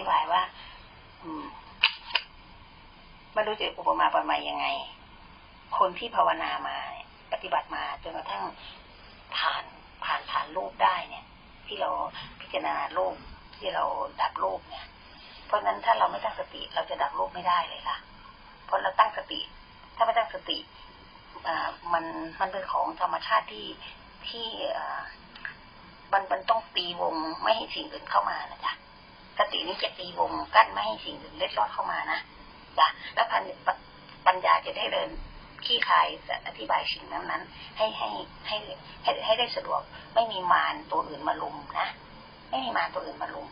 ธิบายว่า อืมไม่รู้จะอุปมาประมายังไง คนที่ภาวนามา ปฏิบัติมาจนกระทั่งผ่านผ่านผ่านรูปได้เนี่ย ที่เราพิจารณารูปที่เราดับรูปเนี่ย เพราะฉะนั้นถ้าเราไม่ตั้งสติเราจะดับรูปไม่ได้เลยค่ะ เพราะเราตั้งสติ ถ้าไม่ตั้งสติอ่ามันมันเป็นของธรรมชาติที่ที่อ่ามันมันต้องตีวงไม่ให้สิ่งอื่นเข้ามานะจ๊ะ สตินี้จะตีวงกั้นไม่ให้สิ่งอื่นเล็ดลอดเข้ามานะจ้ะแล้วพันปัญญาจะได้เดินขี้คายอธิบายสิ่งนั้นนั้นให้ให้ให้ให้ให้ได้สะดวก ไม่มีมารตัวอื่นมาลุมนะไม่มีมารตัวอื่นมาลุม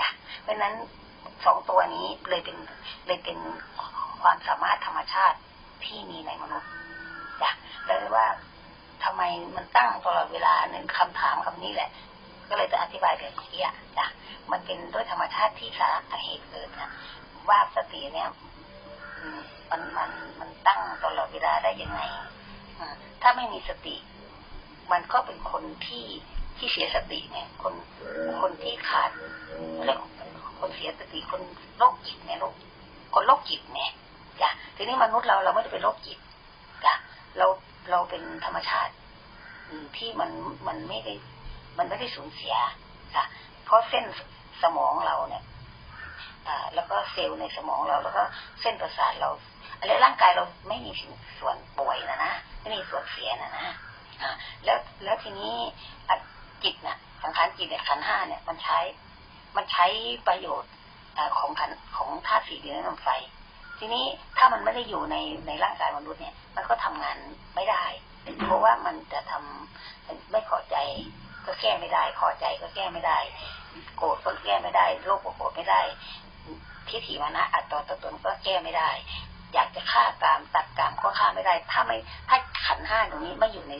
จ้ะเพราะนั้นสองตัวนี้เลยเป็นเลยเป็นความสามารถธรรมชาติที่มีในมนุษย์จ้ะเลยว่าทำไมมันตั้งตลอดเวลาหนึ่งคำถามคำนี้แหละ ก็เลยจะอธิบายแบบนี้อะจ้ะมันเป็นด้วยธรรมชาติที่สาระเหตุเกิดนะว่าสติเนี่ยมันมันมันตั้งตลอดเวลาได้ยังไงถ้าไม่มีสติ มันก็เป็นคนที่ที่เสียสติไงคนคนที่ขาดเรื่องคนเสียสติคนโรคจิตเนี่ยโรคคนโรคจิตเนี่ยจ้ะทีนี้มนุษย์เราเราไม่ได้เป็นโรคจิตจ้ะเราเราเป็นธรรมชาติที่มันมันไม่ได้ มันไม่ได้สูญเสียจ้ะเพราะเส้นสมองเราเนี่ยแล้วก็เซลล์ในสมองเราแล้วก็เส้นประสาทเราอะไรร่างกายเราไม่มีส่วนป่วยนะนะไม่มีส่วนเสียนะนะแล้วแล้วทีนี้จิตนะ่ะสังขารจิตเนี่ยขันห้าเนี่ย มันใช้ มันใช้ประโยชน์ของขันของธาตุสี่ดินน้ำไฟ ทีนี้ถ้ามันไม่ได้อยู่ในในร่างกายมนุษย์เนี่ย มันก็ทำงานไม่ได้ เพราะว่ามันจะทำไม่พอใจ ก็แก้ไม่ได้พอใจก็แก้ไม่ได้ โกรธก็แก้ไม่ได้โลภก็โกรธไม่ได้ ทิฏฐิมานะอัตตตตนก็แก้ไม่ได้ อยากจะฆ่ากามตัดกามก็ฆ่าไม่ได้ ถ้าไม่ถ้าขันห้าตรงนี้ไม่อยู่ใน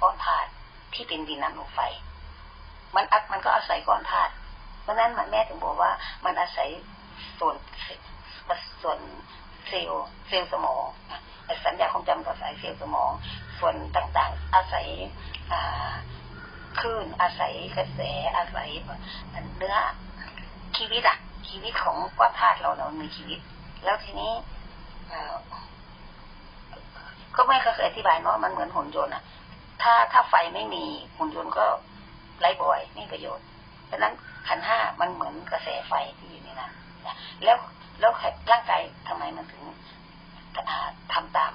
ก้อนธาตุที่เป็นดินน้ำลมไฟ มันอัมันก็อาศัยก้อนธาตุเพราะนั้นมันแม่ถึงบอกว่ามันอาศัยส่วนส่วนเซลล์เซลล์สมองสัญญาความจำก็อาศัยเซลล์สมอง ส่วนต่างๆ อาศัย คลื่นอาศัยกระแสอาศัยเนื้อชีวิตอะชีวิตของก้อนธาตุเราเรามีชีวิต แล้วทีนี้ก็ไม่เคยอธิบายเนาะมันเหมือนหุ่นยนต์อะถ้าถ้าไฟไม่มีหุ่นยนต์ก็ไร้บ่อยไม่ประโยชน์เพราะนั้นขันห้ามันเหมือนกระแสไฟที่อยู่ในนั้นแล้วแล้วร่างกายทำไมมันถึงทำตาม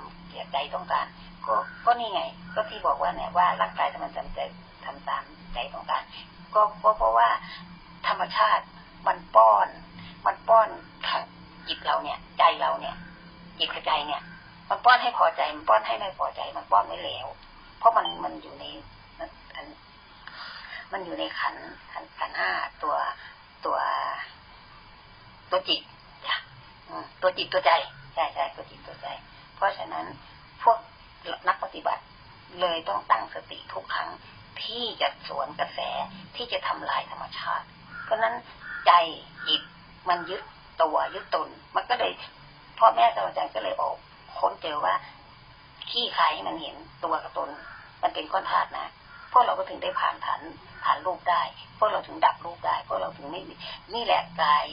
ใจต้องการก็ก็นี่ไง ก็ที่บอกว่าเนี่ยว่าร่างกายทำไมจำใจ ทำตามใจต้องการก็เพราะว่าธรรมชาติมันป้อน มันป้อนจิตเราเนี่ย ใจเราเนี่ย จิตกระใจเนี่ย มันป้อนให้พอใจ มันป้อนให้ไม่พอใจ มันป้อนไม่แล้ว เพราะมันมันอยู่ในมันอยู่ในขันขันขันห้าตัวตัว ตัวจิตจ้ะตัวจิตตัวใจใช่ใช่ตัวจิตตัวใจ เพราะฉะนั้นพวกนักปฏิบัติเลยต้องตั้งสติทุกครั้ง ที่จะสวนกระแสที่จะทำลายธรรมชาติ เพราะนั้นใจจิตมันยึดตัวยึดตน มันก็เลยพ่อแม่ครูอาจารย์ก็เลยออกค้นเจอว่าขี้คายให้มันเห็นตัวกับตน มันเป็นก้อนธาตุนะพวกเราก็ถึงได้ผ่านฐานผ่านรูปได้ พวกเราถึงดับรูปได้ พวกเราถึงนี่นี่แหละกาย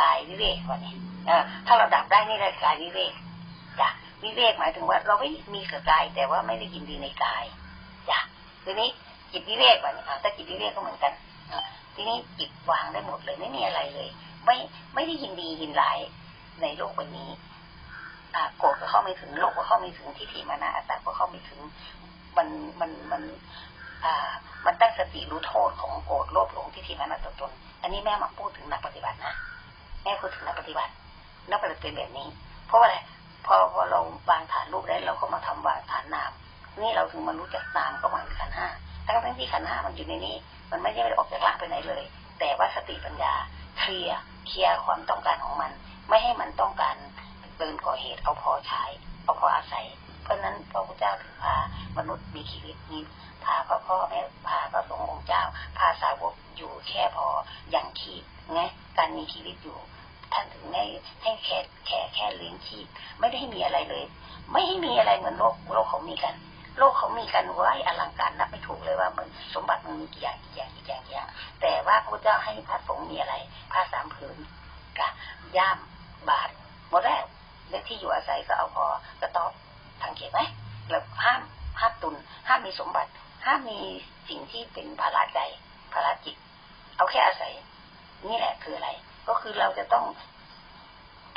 กายวิเวกวันนี้เออถ้าเราดับได้นี่แหละกายวิเวกจ้ะวิเวกหมายถึงว่า เราไม่มีกับกายแต่ว่าไม่ได้ยินดีในกายจ้ะทีนี้ จิตวิเวกวันนี้ถ้าจิตวิเวกก็เหมือนกันทีนี้จิตวางได้หมดเลยไม่มีอะไรเลย ไม่ไม่ได้ยินดียินร้ายในโลกวันนี้โกรธก็เข้าไม่ถึงโลกก็เข้าไม่ถึงทิฏฐิมานะอัตตาก็เข้าไม่ถึงมันมันมันอ่ามันตั้งสติรู้โทษของโกรธโลภหลงทิฏฐิมานะตัวตน อันนี้แม่มาพูดถึงนักปฏิบัตินะแม่พูดถึงนักปฏิบัตินักปฏิบัติเป็นแบบนี้ เพราะอะไรพอพอเราวางฐานรูปแล้วเราก็มาทำวางฐานนามนี่เราถึงมารู้จักนามก็หมาขันห้า ทั้งทั้งที่ขันห้ามันอยู่ในนี้ มันไม่ได้ออกจากร่างไปไหนเลย แต่ว่าสติปัญญาเคลียเคลียความต้องการของมัน ไม่ให้มันต้องการเกินก่อเหตุเอาพอใช้เอาพออาศัย เพราะนั้นพระพุทธเจ้าถึงพามนุษย์มีชีวิตนี้พาพระพ่อแม่พาพระสงฆ์องค์เจ้า พาสาวกอยู่แค่พออย่างชีพไงการมีชีวิตอยู่ท่านถึงให้ให้แค่แค่แค่เลี้ยงชีพไม่ได้ให้มีอะไรเลย ไม่ให้มีอะไรเหมือนโลกโลกเขามีกัน โลกเขามีกันไว้อลังการนับไม่ถูกเลยว่าเหมือนสมบัติมันมีกี่อย่างกี่อย่างกี่อย่างกี่อย่างแต่ว่าพระเจ้าให้พระสงฆ์มีอะไรผ้าสามผืนกะย่ามบาทหมดแล้วเลขที่อยู่อาศัยก็เอาพอกระต๊อบสังเกตไหมแล้วห้ามห้ามตุนห้ามมีสมบัติ ห้ามมีสิ่งที่เป็นภาระใจภาระจิต เอาแค่อาศัย นี่แหละคืออะไร ก็คือเราจะต้อง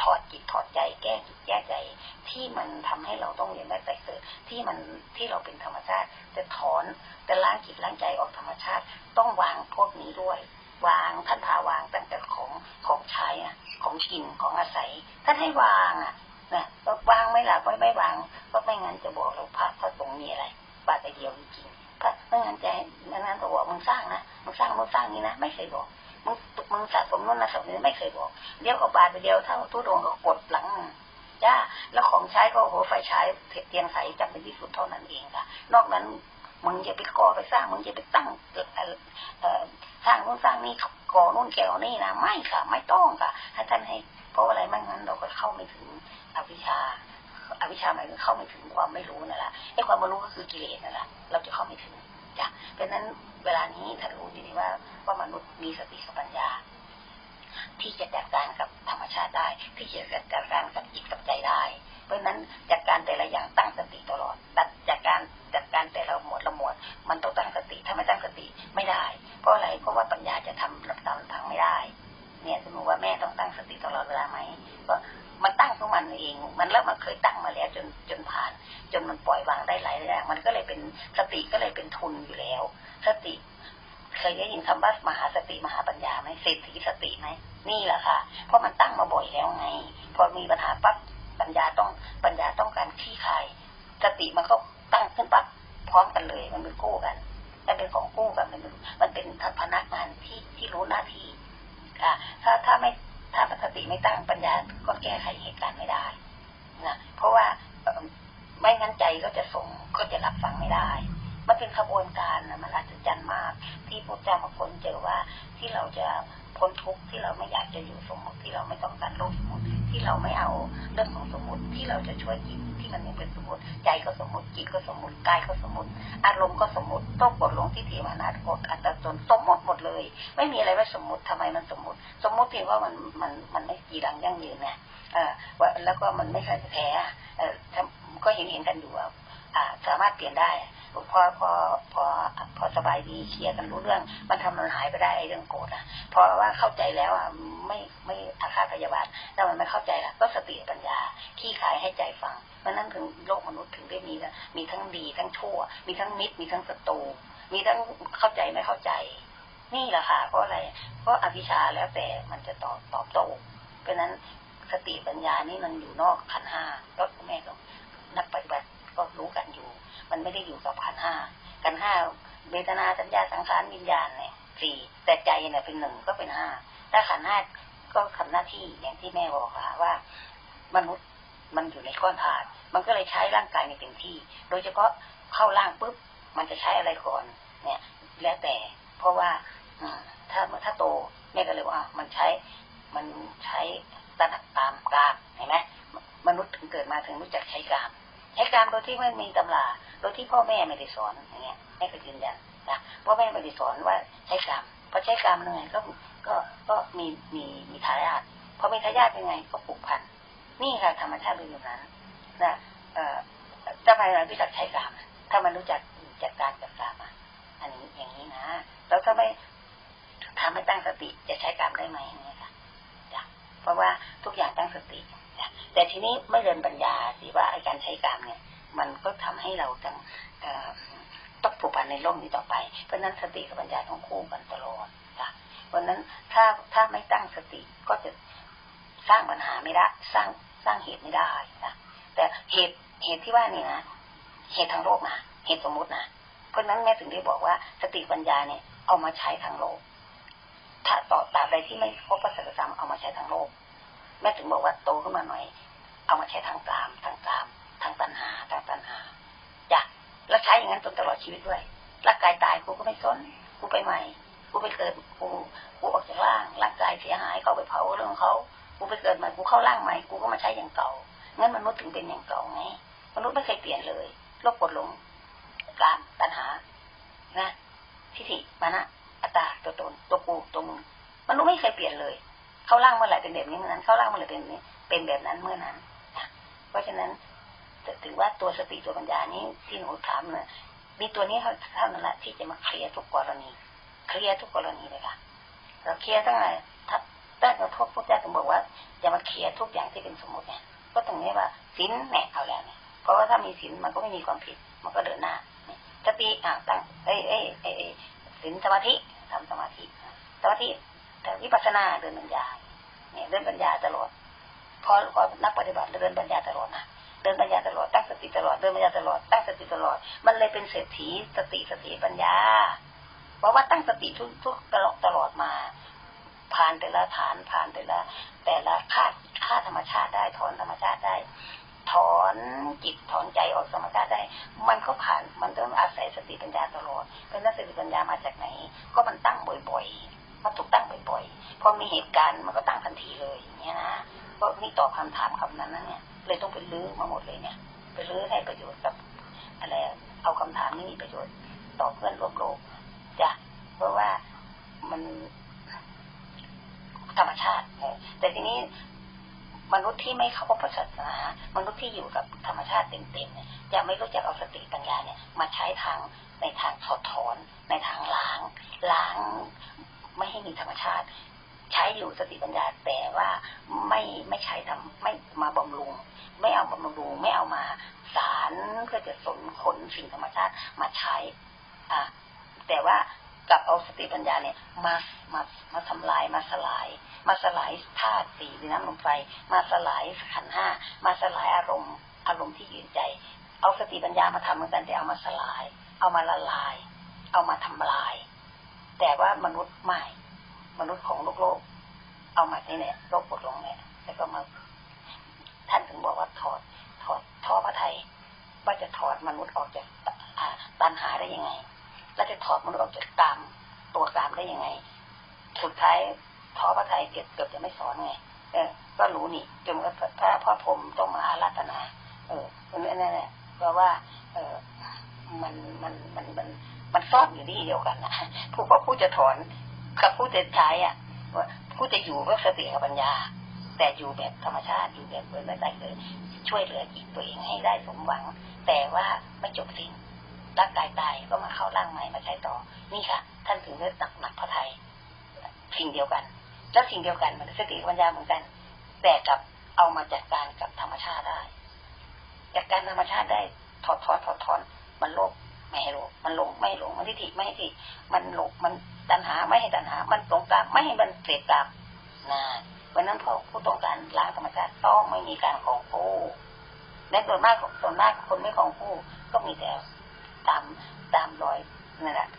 ถอดจิตถอดใจแก้จิตแก้ใจ ที่มันทำให้เราต้องเรียนได้แต่เกิดที่มันที่เราเป็นธรรมชาติจะถอนจะล้างจิตล้างใจออกธรรมชาติ ต้องวางพวกนี้ด้วย วางท่านพาวางตั้งแต่ของของใช้อะของกินของอาศัยท่านให้วางอะนะวางไม่หลับไม่ไม่วางก็ไม่งั้นจะบอกเราพระพระตรงมีอะไรบาทเดียวจริงพระไม่งั้นจะไม่งั้นจะบอกมึงสร้างนะมึงสร้างมึงสร้างนี้นะไม่เคยบอก มึงมึงสะสมนู่นนะสมนี้ไม่เคยบอกเดียวกับบาทไปเดียวเท่าทุดงก็กดหลังจ้าแล้วของใช้ก็โหไฟฉายเตียงใสจำเป็นที่สุดเท่านั้นเองค่ะ นอกนั้นมึงจะไปก่อไปสร้างมึงจะไปตั้งเออสร้างนู่นสร้างนี่ก่อนู่นแกวนี่นะไม่ค่ะ ไม่ต้องค่ะให้ท่านให้ เพราะอะไรไม่งั้นเราก็เข้าไม่ถึงอวิชชาอวิชชาหมายถึงเข้าไม่ถึงความไม่รู้นั่นแหละไอ้ความไม่รู้ก็คือกิเลสนั่นแหละเราจะเข้าไม่ถึงจ้ะเพราะนั้นเวลานี้ท่านรู้ดีว่า ว่ามนุษย์มีสติสัมปัญญา ที่จะจัดการกับธรรมชาติได้ ที่จะจัดการกับจิตกับใจได้ เพราะนั้นจัดการแต่ละอย่างตั้งสติตลอดตัดจัดการจัดการแต่ละหมวดละหมวด มันต้องตั้งสติถ้าไม่ตั้งสติไม่ได้เพราะอะไรเพราะว่าปัญญาจะทำลำตามทางไม่ได้ เนี่ยสมมติว่าแม่ต้องตั้งสติตลอดเวลาไหมก็มันตั้งของมันเอง มันแล้วมันเคยตั้งมาแล้วจนจนผ่าน จนมันปล่อยวางได้หลายอย่างมันก็เลยเป็นสติก็เลยเป็นทุนอยู่แล้ว สติ เคยได้ยินคำว่ามหาสติมหาปัญญาไหมเศรษฐีสติไหมนี่แหละค่ะ เพราะมันตั้งมาบ่อยแล้วไง พอมีปัญหาปั๊บปัญญาต้องปัญญาต้องการขี้คายสติมันก็ตั้งขึ้นปั๊บพร้อมกันเลยมันเป็นคู่กันมันเป็นของคู่กันมันมันเป็นพนักงานที่ที่รู้หน้าที่ค่ะ ถ้าถ้าไม่ถ้าสติไม่ตั้งปัญญาก็แก้ไขเหตุการณ์ไม่ได้นะเพราะว่าไม่งั้นใจก็จะส่งก็จะรับฟังไม่ได้ มันเป็นขบวนการนะมันอัศจรรย์มาก ที่พระเจ้ามาคนเจอว่าที่เราจะพ้นทุกข์ที่เราไม่อยากจะอยู่สมมติที่เราไม่ต้องการโลกสมมติที่เราไม่เอาเรื่องของสมมติที่เราจะช่วยจิตที่มันยังเป็นสมมติใจก็สมมติจิตก็สมมติกายก็สมมติ อารมณ์ก็สมมติต้องกดลงที่เทวนาฏกดอัตตนสมมติหมดเลย ไม่มีอะไรว่าสมมติทำไมมันสมมติ สมมติเพียงว่ามันมันมันไม่กีรังยั่งยืนไงเออว่าแล้วก็มันไม่ใช่แท้เออก็เห็นเห็นกันอยู่อ่าสามารถเปลี่ยนได้ พอพอพอพอสบายดีเคลียร์กันรู้เรื่อง มันทำมันหายไปได้เรื่องโกรธอะพอว่าเข้าใจแล้วอะไม่ไม่อาฆาตพยาบาทถ้ามันไม่เข้าใจละก็สติปัญญาขี้ขายให้ใจฟังเพราะนั้นถึงโลกมนุษย์ถึงได้มีนะมีทั้งดีทั้งชั่ว มีทั้งมิตร มีทั้งศัตรูมีทั้งเข้าใจไม่เข้าใจ นี่แหละค่ะเพราะอะไรเพราะอภิชาแล้วแต่มันจะตอบตอบโต้เพราะนั้นสติปัญญานี่มันอยู่นอกขันห้าก็แม่ก็นักปฏิบัติก็รู้กันอยู่ มันไม่ได้อยู่กับขันห้าขันห้าเวทนาสัญญาสังขารวิญญาณเนี่ยสี่แต่ใจเนี่ยเป็นหนึ่งก็เป็นห้าถ้าขันห้าก็ทำหน้าที่อย่างที่แม่บอกค่ะว่ามนุษย์มันอยู่ในก้อนธาตุมันก็เลยใช้ร่างกายในเต็มที่ โดยเฉพาะเข้าร่างปุ๊บมันจะใช้อะไรก่อน เนี่ย แล้วแต่เพราะว่าถ้าถ้าโตแม่ก็เลยว่ามันใช้มันใช้ตระหนักตามกามเห็นไหมมนุษย์ถึงเกิดมาถึงรู้จักใช้กาม ใช้กามโดยที่ไม่มีตำราโดยที่พ่อแม่ไม่ได้สอนอย่างเงี้ยแม่ก็ยืนยันนะพ่อแม่ไม่ได้สอนว่าใช้กามพอใช้กามยังไงก็ก็ก็มีมีมีทายาทพอมีทายาทยังไงก็ผูกพันนี่ค่ะธรรมชาติเป็นอย่างนั้นนะเอ่อจะไปเรารู้จักใช้กามถ้ามันรู้จักจัดการกับกามอันนี้อย่างนี้นะแล้วถ้าไม่ทำให้ตั้งสติจะใช้กามได้ไหมเนี่ยค่ะจ้ะเพราะว่าทุกอย่างตั้งสติ แต่ทีนี้ไม่เรียนปัญญาสิว่าการใช้กามเนี่ย มันก็ทำให้เราต้องต้องผูกพันในโลกนี้ต่อไป เพราะนั้นสติกับปัญญาต้องคู่กันตลอดจ้ะเพราะนั้นถ้าถ้าไม่ตั้งสติก็จะสร้างปัญหาไม่ได้สร้างสร้างเหตุไม่ได้นะแต่เหตุเหตุที่ว่านี่นะเหตุทางโลกนะเหตุสมมุตินะเพราะนั้นแม่ถึงได้บอกว่าสติปัญญาเนี่ยเอามาใช้ทางโลก ถ้าต่อตราบใดที่ไม่พบพระสัจธรรมเอามาใช้ทางโลก แม่ถึงบอกว่าโตขึ้นมาหน่อย เอามาใช้ทางกามทางกามทางตัณหาทางตัณหาจ้ะแล้วใช้อย่างนั้นจนตลอดชีวิตด้วยร่างกายตายกูก็ไม่สนกูไปใหม่กูไปเกิดกูกูออกจากร่างร่างกายเสียหายเขาไปเผาเรื่องเขากูไปเกิดใหม่กูเข้าร่างใหม่กูก็มาใช้อย่างเก่างั้นมนุษย์ถึงเป็นอย่างเก่าไงมนุษย์ไม่เคยเปลี่ยนเลยโลกกดหลงการตัณหานะทิฏฐิมานะอัตตาตัวตนตัวกูตัวมึงมนุษย์ไม่เคยเปลี่ยนเลย เข้าร่างเมื่อไหร่เป็นแบบนี้เมื่อนั้น เข้าร่างเมื่อไหร่เป็นแบบนี้เป็นแบบนั้นเมื่อนั้น เพราะฉะนั้นถือว่าตัวสติตัวปัญญานี้ที่หนูถามเนี่ยมีตัวนี้เท่านั้นแหละที่จะมาเคลียร์ทุกกรณี เคลียร์ทุกกรณีเลยค่ะเราเคลียร์ตั้งแต่ถ้าได้กระทบพุทธเจ้าถึงบอกว่าจะมาเคลียร์ทุกอย่างที่เป็นสมมติเนี่ยก็ตรงนี้ว่าสินแหนเอาแล้วเนี่ยเพราะว่าถ้ามีสินมันก็ไม่มีความผิด มันก็เดินหน้าสติอ่าตั้งเอ้เอ้เอ้สินสมาธิทำสมาธิสมาธิแต่วิปัสสนาเดินปัญญา เนี่ยเดินปัญญาตลอดพอพอนักปฏิบัติเดินปัญญาตลอดนะเดินปัญญาตลอดตั้งสติตลอดเดินปัญญาตลอดตั้งสติตลอด มันเลยเป็นเศรษฐีสติสติปัญญาเพราะว่าตั้งสติทุกทุกตลอดตลอดมา ผ่านแต่ละฐานผ่านแต่ละ แต่ละค่าค่าธรรมชาติได้ถอนธรรมชาติได้ ถอนจิตถอนใจออกสมถะได้ มันก็ผ่านมันต้องอาศัยสติปัญญาตลอดเป็นนักสติปัญญามาจากไหน ก็มันตั้งบ่อยๆ มันถูกตั้งบ่อยๆพอมีเหตุการณ์มันก็ตั้งทันทีเลยอย่างเงี้ยนะก็นี่ตอบคำถามคำนั้นนะเนี่ยเลยต้องไปลื้อมาหมดเลยเนี่ย ไปลื้อให้ประโยชน์กับอะไรเอาคำถามนี้มีประโยชน์ต่อเพื่อนร่วมโลกจ้ะเพราะว่ามันธรรมชาติแต่ทีนี้มนุษย์ที่ไม่เข้าพระศาสนามนุษย์ที่อยู่กับธรรมชาติเต็มๆเนี่ยจะไม่รู้จักเอาสติปัญญาเนี่ย มาใช้ทางในทางถอดถอนในทางล้างล้าง ไม่ให้มีธรรมชาติ ใช้อยู่สติปัญญาแต่ว่าไม่ไม่ใช้ทำไม่มาบำรุง ไม่เอาบำรุงไม่เอามาสารเพื่อจะสนขนสิ่งธรรมชาติมาใช้ อะแต่ว่ากับเอาสติปัญญาเนี่ยมามามาทำลายมาสลาย มาสลายธาตุสี่ดินน้ำลมไฟมาสลายขันห้ามาสลายอารมณ์ อารมณ์ที่ยืนใจ เอาสติปัญญามาทำเหมือนกันแต่เอามาสลาย เอามาละลาย เอามาทำลาย แต่ว่ามนุษย์ไม่ มนุษย์ของโลกโลก เอามาที่เนี่ยโลกปวดลงเนี่ยแล้วก็มาท่านถึงบอกว่าถอดถอดท้อพระไทยว่าจะถอดมนุษย์ออกจากตัณหาได้ยังไง แล้วจะถอดมนุษย์ออกจากกรรมตัวกรรมได้ยังไง สุดท้ายท้อพระไทยเกือบเกือบจะไม่สอนไงเออก็รู้นี่จนพระพ่อผมต้องมาอาราธนา เออนั่นแหละเพราะว่า เออมันมันมันมัน มันซ่อนอยู่ที่เดียวกันนะผู้ว่าผู้จะถอนกับผู้จะใช้อะผู้จะอยู่ก็สติกับปัญญา แต่อยู่แบบธรรมชาติอยู่แบบเปิดไม่ได้เลย ช่วยเหลือจิตตัวเองให้ได้สมหวัง แต่ว่าไม่จบสิ้นร่างกายตายก็มาเข้าร่างใหม่มาใช้ต่อ นี่ค่ะ ท่านถึงได้หนักหนักพระไทย สิ่งเดียวกัน แล้วสิ่งเดียวกันมันสติปัญญาเหมือนกัน แต่กับเอามาจัดการกับธรรมชาติได้จัดการธรรมชาติได้ถอดถอนถอดถอนมันโลภ ไม่ให้โลภมันหลงไม่หลงมันทิฏฐิไม่ให้ทิฏฐิมันหลงมันตัณหาไม่ให้ตัณหา มันตรงกลางไม่ให้มันเสียกลางนะเพราะนั้นพอผู้ต้องการล้างธรรมชาติต้องไม่มีการของผู้ในส่วนมากส่วนมากคนไม่ของผู้ก็มีแต่ตามตามรอยนั่นแหละ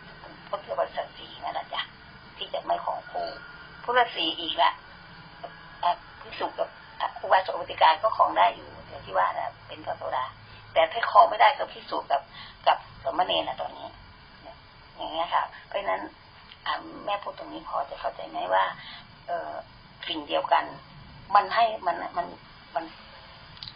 พุทธบริษัทสีนั่นแหละจ้ะที่จะไม่ของครูพุทธสีอีกละพิสุกับอุบาสกปฏิการก็ของได้อยู่อย่ที่ว่านะเป็นพระโสดา แต่ถ้าคอไม่ได้ก็พิสูจน์กับกับสมณเณรนะตอนนี้อย่างเงี้ยค่ะ เพราะนั้นแม่พูดตรงนี้พอจะเข้าใจไหมว่า เออสิ่งเดียวกัน มันให้มันมันมัน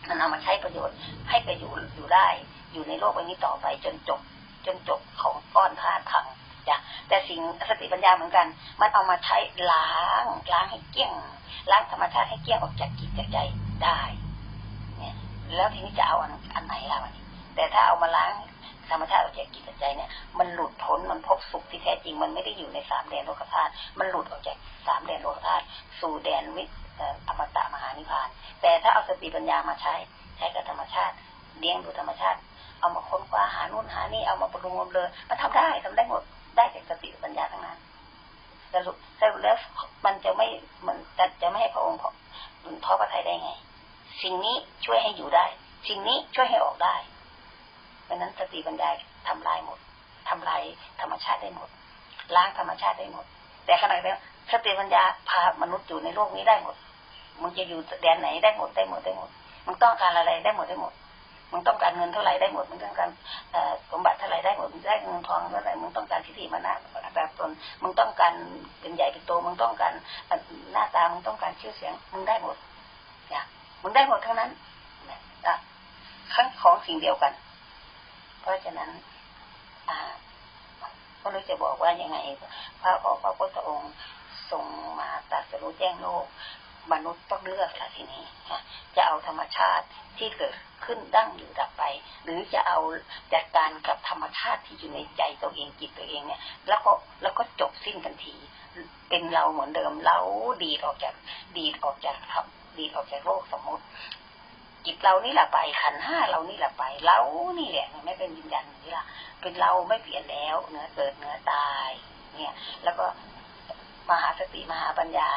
มันเอามาใช้ประโยชน์ ให้ไปอยู่อยู่ได้ อยู่ในโลกใบนี้ต่อไปจนจบ จนจบของก้อนธาตุพังจ้ะแต่สิ่งสติปัญญาเหมือนกัน มันเอามาใช้ล้างล้างให้เกี้ยง ล้างธรรมชาติให้เกี้ยงออกจากจิตจากใจได้ แล้วทีนี้จะเอาอันอันไหนล่ะวันนี้แต่ถ้าเอามาล้างธรรมชาติออกจากจิจใจเนี่ยมันหลุดพ้นมันพบสุขที่แท้จริง มันไม่ได้อยู่ในสามแดนโลกธาตุมันหลุดออกจากสามแดนโลกธาตุสู่แดนวิอมตะมหานิพพาน แต่ถ้าเอาสติปัญญามาใช้ใช้กับธรรมชาติเลี้ยงดูธรรมชาติ เอามาค้นคว้าหานู่นหานี่เอามาประมวลเลยมันทำได้ทำได้หมดได้จากสติปัญญาทั้งนั้นสรุปสรุปแล้วมันจะไม่มันจะจะไม่ให้พระองค์ท้อพระทัยได้ไง สิ่งนี้ช่วยให้อยู่ได้ สิ่งนี้ช่วยให้ออกได้เพราะนั้นสติปัญญาทำลายหมดทำลายธรรมชาติได้หมด ล้างธรรมชาติได้หมด แต่ขณะเดียวสติปัญญาพามนุษย์อยู่ในโลกนี้ได้หมดมึงจะอยู่แดนไหนได้หมดได้หมดได้หมดมึงต้องการอะไรได้หมดได้หมดมึงต้องการเงินเท่าไหร่ได้หมดมึงต้องการสมบัติเท่าไหร่ได้หมดมึงได้เงินทองเท่าไหร่มึงต้องการทิฏฐิมานะแบบตนมึงต้องการเป็นใหญ่เป็นโตมึงต้องการหน้าตามึงต้องการชื่อเสียงมึงได้หมด มึงได้หมดทั้งนั้นนะทั้งของสิ่งเดียวกัน เพราะฉะนั้นก็รู้จะบอกว่ายังไง พระพระพุทธองค์ทรงมาตรัสรู้แจ้งโลก มนุษย์ต้องเลือกละทีนี้จะเอาธรรมชาติที่เกิดขึ้นดั้งอยู่ดับไป หรือจะเอาจัดการกับธรรมชาติที่อยู่ในใจตัวเองจิตตัวเองเนี่ย แล้วก็แล้วก็จบสิ้นกันที เป็นเราเหมือนเดิมเราดีออกจากดีออกจากครับ ดีออกจากโลกสมมติ จิตเรานี่แหละไปขันห้าเรานี่แหละไปเรานี่แหละไม่เป็นวิญญาณนี่ละเป็นเราไม่เปลี่ยนแล้วเนื้อเกิดเนื้อตาย เนี่ย แล้วก็มหาสติมหาปัญญา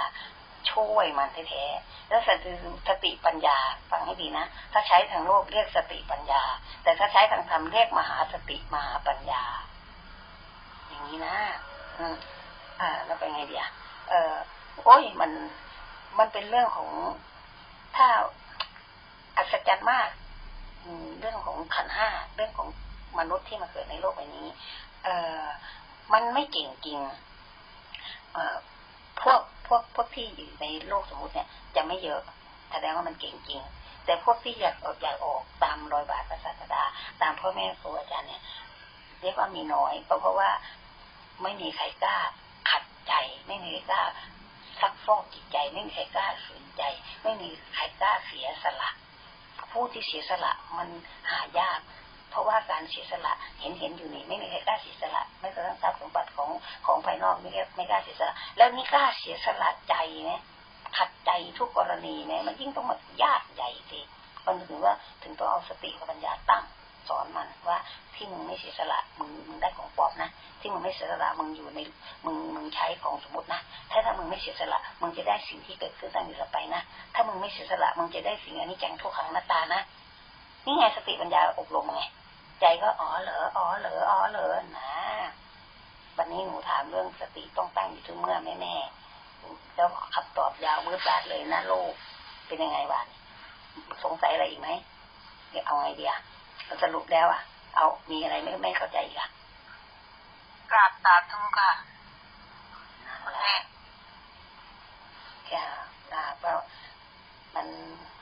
ช่วยมันแท้ๆแล้วสติสติปัญญาฟังให้ดีนะ ถ้าใช้ทางโลกเรียกสติปัญญา แต่ถ้าใช้ทางธรรมเรียกมหาสติมหาปัญญา อย่างนี้นะอืมอ่าแล้วเป็นไงดีอะเออโอ้ยมันมันเป็นเรื่องของ ถ้าอัศจรรย์มากเรื่องของขันห้าเรื่องของมนุษย์ที่มาเกิดในโลกใบนี้ เออมันไม่เก่งจริงเออพวกพวกพวกที่อยู่ในโลกสมมติเนี่ย จะไม่เยอะแสดงว่ามันเก่งจริง แต่พวกที่อยากออกอยากออกตามรอยบาทพระศาสดา ตามพ่อแม่ครูอาจารย์เนี่ยเรียกว่ามีน้อยเพราะว่าไม่มีใครกล้าขัดใจไม่มีใครกล้า ซักฟอกจิตใจไม่มีใครกล้าฝืนใจ ไม่มีใครกล้าเสียสละ ผู้ที่เสียสละมันหายาก เพราะว่าการเสียสละเห็นเห็นอยู่นี่ไม่มีใครกล้าเสียสละ ไม่กระทั่งทรัพย์สมบัติของของภายนอกไม่ไม่กล้าเสียสละ แล้วนี่กล้าเสียสละใจเนี่ยขัดใจทุกกรณีเนี่ยมันยิ่งต้องมายากใหญ่สิมันถึงว่าถึงต้องเอาสติกับปัญญาตั้ง สอนมันว่าที่มึงไม่เสียสละมึงมึงได้ของปลอบนะที่มึงไม่เสียสละมึงอยู่ในมึงมึงใช้ของสมมตินะถ้าถ้ามึงไม่เสียสละมึงจะได้สิ่งที่เกิดขึ้นตั้งอยู่ต่อไปนะถ้ามึงไม่เสียสละมึงจะได้สิ่งอันนี้จังทุกขังหน้าตานะนี่ไงสติปัญญาอบรมไงใจก็อ๋อเหรออ๋อเหรออ๋อเหรอนะวันนี้หนูถามเรื่องสติต้องตั้งอยู่ทุกเมื่อแม่แม่แล้วขับตอบยาวมืดบาดเลยนะโลกเป็นยังไงวะสงสัยอะไรอีกไหมเดี๋ยวเอาไงดีอะ สรุปแล้วอะเอามีอะไรไม่ไม่เข้าใจอีกอะกราบตาธุค่ะแม่ค่ะกราบก็มัน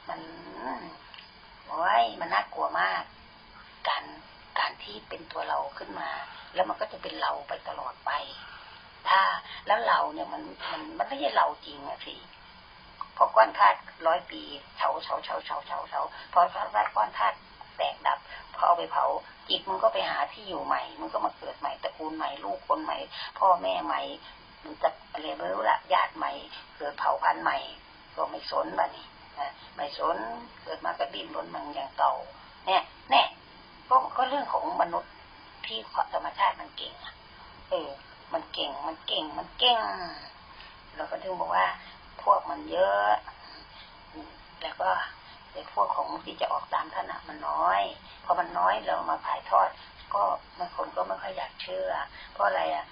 มันโอ้ยมันน่ากลัวมาก การการที่เป็นตัวเราขึ้นมา แล้วมันก็จะเป็นเราไปตลอดไป ถ้าแล้วเราเนี่ยมันมันมันไม่ใช่เราจริงอะสิพอก้อนธาตุร้อยปีเฉาเฉาเฉาเฉาเฉาเฉาพอก้อนธาตุ แตกดับพอเอาไปเผาจิตมันก็ไปหาที่อยู่ใหม่ มันก็มาเกิดใหม่ตระกูลใหม่ลูกคนใหม่ พ่อแม่ใหม่มันจะอะไรไม่รู้ละญาติใหม่ เกิดเผาพันธุ์ใหม่ ก็ไม่สนแบบนี้นะไม่สนเกิดมาก็ดิ้นรนมันอย่างเก่า เนี่ยแน่ก็ก็เรื่องของมนุษย์ที่ธรรมชาติมันเก่งอะเออ มันเก่งมันเก่งมันเก่งเราก็ถึงบอกว่าพวกมันเยอะ แล้วก็ แต่พวกของที่จะออกตามท่านมันน้อยพอมันน้อยเรามาถ่ายทอด ก็บางคนก็ไม่ค่อยอยากเชื่อ เพราะอะไรอะ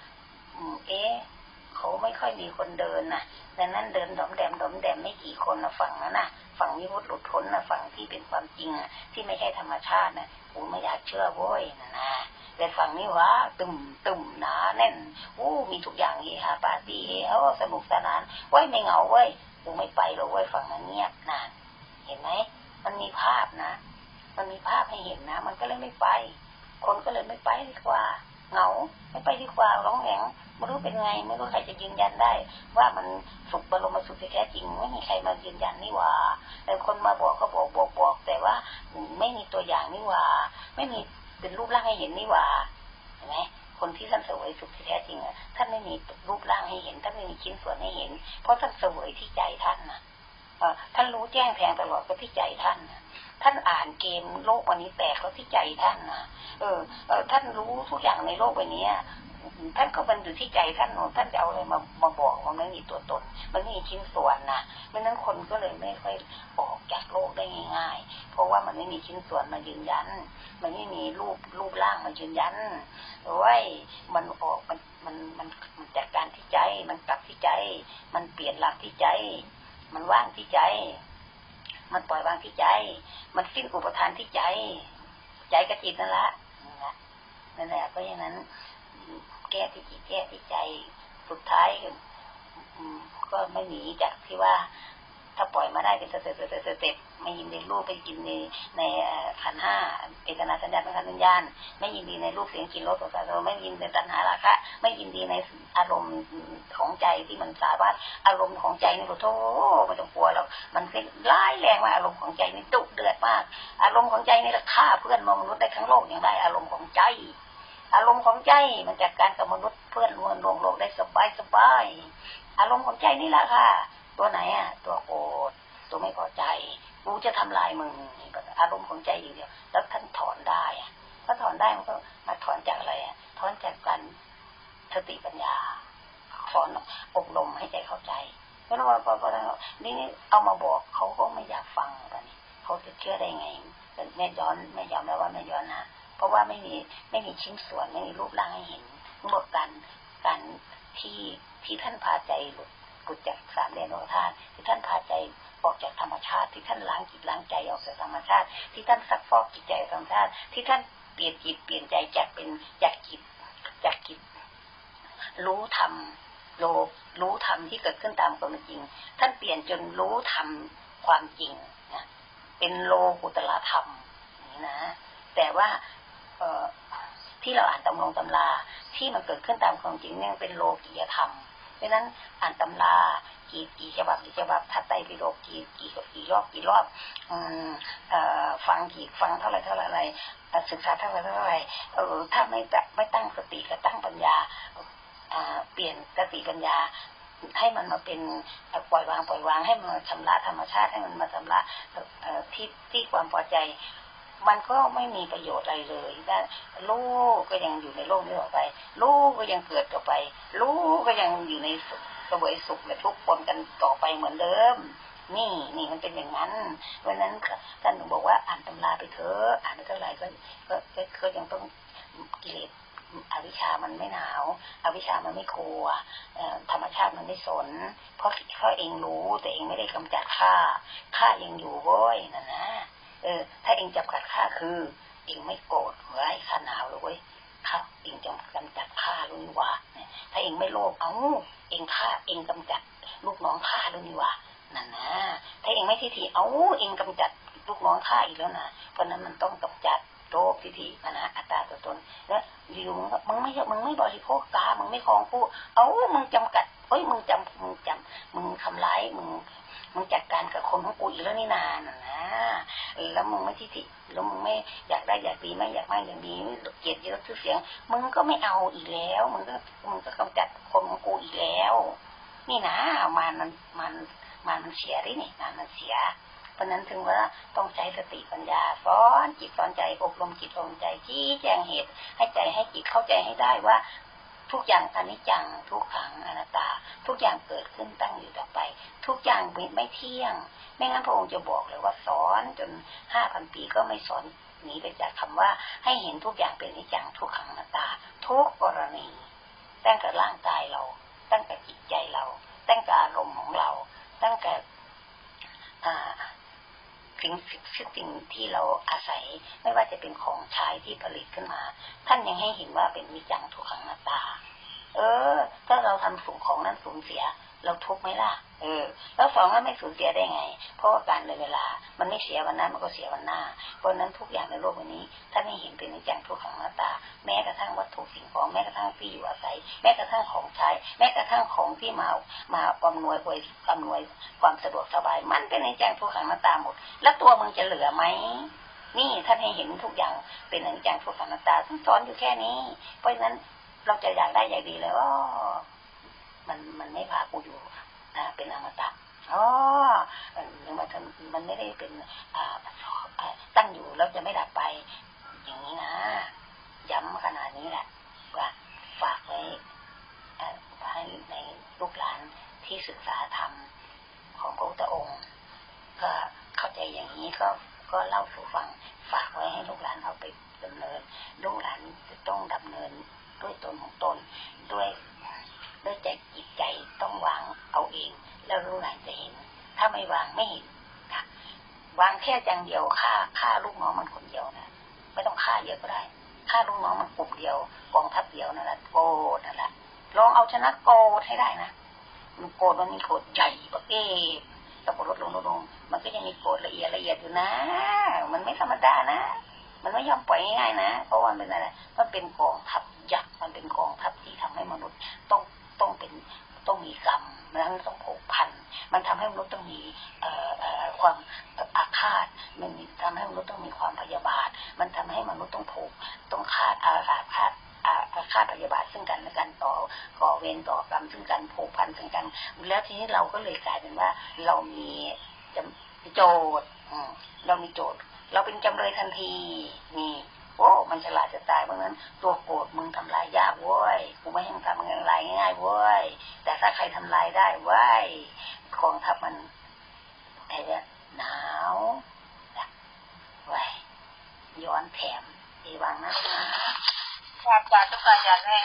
เอ๊ะเขาไม่ค่อยมีคนเดินนะดังนั้นเดินดอมแดมดอมแดมไม่กี่คนนะฝั่งนั้นนะฝั่งวิมุตติหลุดพ้นนะฝั่งที่เป็นความจริงอะที่ไม่ใช่ธรรมชาตินะกูไม่อยากเชื่อโว้ยนะนะแต่ฝั่งนี้วะตุ่มตุ่มหนาแน่นโอ้มีทุกอย่างเฮฮาปาร์ตี้เฮาสนุกสนานไว้ยไม่เหงาเว้ยกูไม่ไปหรอกเว้ยฝั่งนั้นเงียบนาน เห็นไหมมันมีภาพนะ มันมีภาพให้เห็นนะ มันก็เลยไม่ไป คนก็เลยไม่ไปดีกว่า เหงา ไม่ไปดีกว่าร้องแหงไม่รู้เป็นไง ไม่รู้ใครจะยืนยันได้ ว่ามันสุขบรมสุขที่แท้จริง ไม่มีใครมายืนยันนี่ว่าแต่คนมาบอกก็บอกบอกบอกแต่ว่าไม่มีตัวอย่างนี่ว่า ไม่มีเป็นรูปร่างให้เห็นนี่ว่าเห็นไหมคนที่ท่านเสวยสุขที่แท้จริงอะท่านไม่มีรูปร่างให้เห็นท่านไม่มีชิ้นส่วนให้เห็น เพราะท่านเสวยที่ใจท่านนะ ท่านรู้แจ้งแทงตลอดก็ที่ใจท่านนะท่านอ่านเกมโลกวันนี้แตกก็ที่ใจท่านนะเออท่านรู้ทุกอย่างในโลกวันนี้ท่านก็มันอยู่ที่ใจท่านท่านจะเอาอะไรมามาบอกมันไม่มีตัวตน มันไม่มีชิ้นส่วนนะไม่นั้นคนก็เลยไม่ค่อยออกจากโลกได้ง่าย ๆ เพราะว่ามันไม่มีชิ้นส่วนมายืนยัน มันไม่มีรูปรูปร่างมายืนยันไว้มันออกมันมันมันมันจากการที่ใจ มันกลับที่ใจ มันเปลี่ยนหลักที่ใจ มันว่างที่ใจ มันปล่อยวางที่ใจ มันสิ้นอุปทานที่ใจ ใจกับจิตนั่นละนั่นแหละเพราะฉะนั้น แก้ที่จิตแก้ที่ใจสุดท้ายก็ไม่หนีจากที่ว่า ถ้าปล่อยมาได้เป็นสเต็ปสเต็ปสเต็ปไม่ยินดีรูปไปยินในในขันห้าเป็นาสัญญาเป็นขันสัญญาณ ไม่ยินดีในรูปเสียงกลิ่นรสสัมผัสไม่ยินดีในตัณหาราคะ ไม่ยินดีในอารมณ์ของใจที่มันสามารถอารมณ์ของใจนี่โอ้โหไม่ต้องกลัวหรอกมันเป็นร้ายแรงมากอารมณ์ของใจนี่ดุเดือดมาก อารมณ์ของใจนี่ราฆ่าเพื่อนมนุษย์ได้ทั้งโลกอย่างได้อารมณ์ของใจ อารมณ์ของใจมันจัดการกับมนุษย์เพื่อนมวลโลกได้สบายสบายอารมณ์ของใจนี่แหละค่ะ ตัวไหนอะ ตัวโกรธตัวไม่พอใจกูจะทำลายมึงอารมณ์ของใจอย่างเดียว แล้วท่านถอนได้อถ้าถอนได้มันก็มาถอนจากอะไรอะถอนจากการสติปัญญาถอนอบรมให้ใจเข้าใจเพราะว่าพอนี่เอามาบอกเขาก็ไม่อยากฟังกันนี่เขาจะเชื่อได้ไงแม่ย้อนแม่ย้อนแม่ว่าแม่ย้อนนะเพราะว่าไม่มีไม่มีชิ้นส่วนไม่มีรูปร่างให้เห็นบอกการการที่ที่ท่านพาใจหลุด หลุดจากสามเดนโนธาตุที่ท่านพาใจออกจากธรรมชาติ ที่ท่านล้างจิตล้างใจออกจากธรรมชาติ ที่ท่านซักฟอกจิตใจธรรมชาติ ที่ท่านเปลี่ยนจิตเปลี่ยนใจจากเป็นจากจิตจากจิต รู้ธรรมโลรู้ธรรมที่เกิดขึ้นตามความจริง ท่านเปลี่ยนจนรู้ธรรมความจริงนะเป็นโลกุตละธรรมนี่นะ แต่ว่าเออที่เราอ่านตำรงตำราที่มันเกิดขึ้นตามความจริงเนี่ยเป็นโลกียธรรม เพราะนั้นอ่านตำรากี่กี่ฉบับกี่ฉบับถ้าไตรปิฎกกี่กี่กี่รอบกี่รอบฟังกี่ฟังเท่าไรเท่าไรศึกษาเท่าไรเท่าไรเออถ้าไม่ไม่ตั้งสติกับตั้งปัญญาเปลี่ยนสติปัญญาให้มันมาเป็นปล่อยวางปล่อยวางให้มันชำระธรรมชาติให้มันมาชำระที่ที่ความพอใจ มันก็ไม่มีประโยชน์อะไรเลยนะลูกก็ยังอยู่ในโลกนี้ต่อไป ลูกก็ยังเกิดต่อไป ลูกก็ยังอยู่ในสวยสุขและทุกข์ปนกันต่อไปเหมือนเดิมนี่นี่มันเป็นอย่างนั้นเพราะนั้นท่านหนูบอกว่าอ่านตำราไปเถอะอ่านไปเท่าไหร่ก็ก็ก็ยังต้องกิเลสอวิชามันไม่หนาว อวิชามันไม่กลัวธรรมชาติมันไม่สน เพราะเขาเองรู้แต่เองไม่ได้กำจัดข้าข้ายังอยู่โว้ยนะนะ เออ ถ้าเองจับกัดข้าคือ เองไม่โกรธไว้ข้าหนาวเลยเว้ยข้าเองจะกำจัดข้ารู้นี่ว่าถ้าเองไม่โลภเอ้าเองฆ่าเองกำจัดลูกน้องข้ารู้นี่ว่านั่นนะถ้าเองไม่ทิฏฐิเอ้าเองกำจัดลูกน้องข้าอีกแล้วนะเพราะนั้นมันต้องกำจัดโลภทิฏฐินะอัตตาตัวตน แล้วอยู่มึงไม่มึงไม่บริโภคกามึงไม่คลองผู้เอ้ามึงจำกัดเฮ้ยมึงจำมึงจำมึงทำร้ายมึง มึงจัดการกับคนของกูอีกแล้วนี่นานนะแล้วมึงไม่ทิฏฐิแล้วมึงไม่อยากได้อยากดีไม่อยากไม่อย่างดีเกลียดเยอะชื่อเสียงมึงก็ไม่เอาอีกแล้วมึงก็มึงก็กำจัดคนของกูอีกแล้ว นี่นะมันมันมันมันเสียดินี่มันมันเสียเพราะนั้นถึงว่าต้องใช้สติปัญญาสอนจิตสอนใจอบรมจิตอบรมใจชี้แจงเหตุ ให้ใจให้จิตเข้าใจให้ได้ว่า ทุกอย่างอนิจจังทุกขังอนัตตา ทุกอย่างเกิดขึ้นตั้งอยู่ต่อไป ทุกอย่างไม่เที่ยง ไม่งั้นพระองค์จะบอกเลยว่าสอนจนห้าพันปีก็ไม่สอนหนีไปจากคำว่าให้เห็นทุกอย่างเป็นอนิจจังทุกขังอนัตตา ทุกกรณีตั้งแต่ร่างกายเรา ตั้งแต่จิตใจเรา ตั้งแต่อารมณ์ของเรา ตั้งแต่ สิ่งสิ่งที่เราอาศัยไม่ว่าจะเป็นของใช้ที่ผลิตขึ้นมา ท่านยังให้เห็นว่าเป็นมิจังทุกขังนาตา เออ ถ้าเราทำสูงของนั้นสูญเสีย เราทุกไหมล่ะ เออ แล้วสองแล้วไม่สูญเสียได้ไง เพราะว่าการเลยเวลา มันไม่เสียวันนั้นมันก็เสียวันหน้า เพราะนั้นทุกอย่างในโลกวันนี้ท่านให้เห็นเป็นนิจังทุกขังนาตา แม้กระทั่งวัตถุสิ่งของ แม้กระทั่งที่อยู่อาศัย แม้กระทั่งของใช้ แม้กระทั่งของที่มา มาอำนวยวยอำนวยความสะดวกสบาย มันเป็นนิจังทุกขังนาตาหมด แล้วตัวมึงจะเหลือไหมนี่ท่านให้เห็นทุกอย่างเป็นอนิจจังทุกขังนาตาท่านสอนอยู่แค่นี้ เพราะฉะนั้นเราจะอยากได้อย่างดีเลยว่า มันมันไม่พากูอยู่เป็นอมตะอ๋อมันมันไม่ได้เป็นตั้งอยู่แล้วจะไม่ดับไป อย่างนี้นะ ย้ำขนาดนี้แหละว่าฝากไว้ให้ในลูกหลานที่ศึกษาธรรมของพระพุทธองค์ ก็เข้าใจอย่างนี้ก็ก็เล่าสู่ฟังฝากไว้ให้ลูกหลานเอาไปดำเนิน ลูกหลานจะต้องดำเนินด้วยตนของตนด้วย ด้วยใจจิตใจต้องวางเอาเอง แล้วลูกหลานจะเห็น ถ้าไม่วางไม่เห็นค่ะวางแค่อย่างเดียวฆ่าฆ่าลูกน้องมันคนเดียวนะไม่ต้องฆ่าเยอะก็ได้ฆ่าลูกน้องมันกลุ่มเดียวกองทัพเดียวนั่นแหละโกรธนั่นแหละลองเอาชนะโกรธให้ได้นะมันโกรธวันนี้โกรธใหญ่ปะเอ๊สับปะรดลงลงลง มันก็ยังมีโกรธละเอียดละเอียดอยู่นะ มันไม่ธรรมดานะ มันไม่ยอมปล่อยง่ายๆนะ เพราะว่ามันเป็นอะไรมันเป็นกองทัพยักษ์ มันเป็นกองทัพที่ทำให้มนุษย์ต้อง ต้องมีกรรมมันต้องผูกพัน มันทำให้มนุษย์ต้องมีความอาฆาต มันมีทำให้มนุษย์ต้องมีความพยาบาท มันทำให้มนุษย์ต้องผูก ต้องคาดอาฆาตคาดอาฆาตพยาบาทซึ่งกันและกันต่อก่อเวรต่อกรรมซึ่งกันผูกพันซึ่งกัน แล้วทีนี้เราก็เลยกลายเป็นว่า เรามีจำโจทย์เรามีโจทย์ เราเป็นจำเลยทันทีนี่ โอ้มันฉลาดจะตายเพราะงั้น ตัวโกรธมึงทำลายยากเว้ยกูไม่ให้มึงทำอะไรง่ายเว้ยแต่ถ้าใครทำลายได้เว้ยกองทัพมันไอ้เนี่ยหนาวนะเว้ยย้อนแถมเอวังนะคะกราบสาธุค่ะอาจารย์แม่